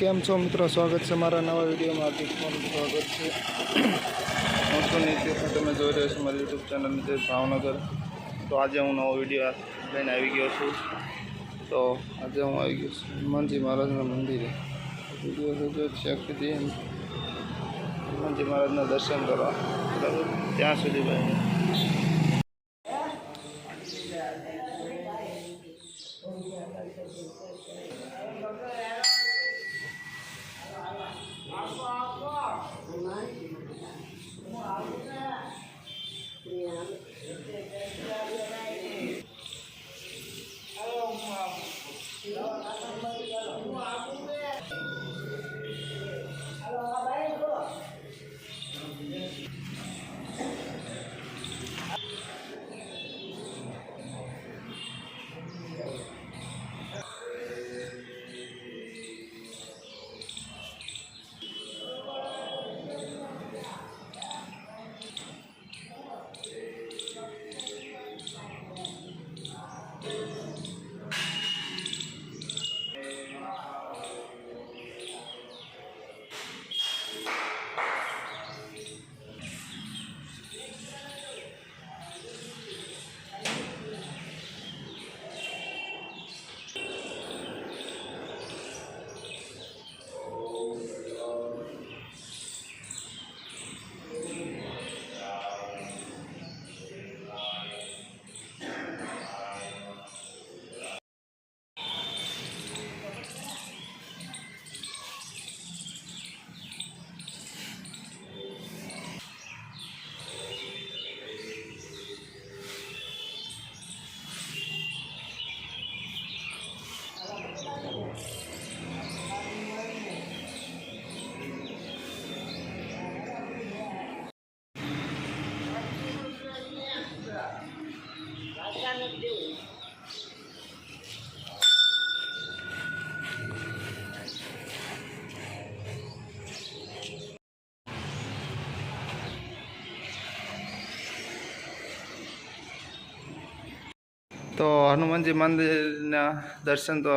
કેમ છો મિત્રો સ્વાગત છે મારા નવા વિડીયોમાં હાર્દિક તમારું સ્વાગત છે હું છું નીતિશ અને તમે જોઈ રહ્યા છો મારી યુટ્યુબ ચેનલ નીતિશ ભાવનગર તો આજે હું નવો વિડીયો લઈને આવી ગયો છું તો આજે હું આવી ગયો છું હનુમાનજી મહારાજના મંદિરે વિડીયો જો ચેક કરી હનુમાનજી મહારાજના દર્શન કરવા બરાબર ત્યાં સુધી ભાઈ તો હનુમાનજી મંદિરના દર્શન તો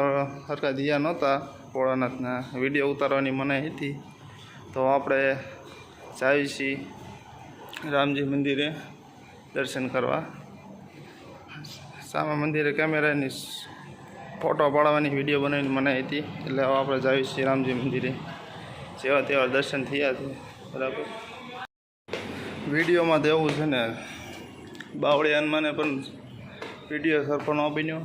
સરખા થયા નહોતા. ભોળાનાથના વીડિયો ઉતારવાની મનાઈ હતી. તો આપણે જાવી છીએ રામજી મંદિરે દર્શન કરવા. સામા મંદિરે કેમેરાની ફોટો પાડવાની વીડિયો બનાવીને મનાઈ હતી. એટલે હવે આપણે જાવી છીએ રામજી મંદિરે. જેવા તેવા દર્શન થયા છે. બરાબર. વિડીયોમાં તો એવું છે ને બાવળી હનુમાને પણ વીડિયો સરખો ન બન્યો.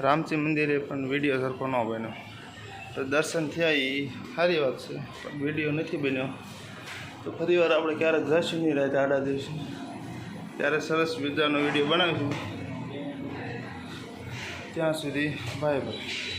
રામજી મંદિરે પણ વીડિયો સરખો ન બન્યો. તો દર્શન થયા એ સારી વાત છે, પણ વીડિયો નથી બન્યો. તો ફરી વાર આપણે ક્યારેક જઈશું નહીં રાતે આડા દિવસે. ત્યારે સરસ મજાનો વીડિયો બનાવીશું. ત્યાં સુધી બાય બાય.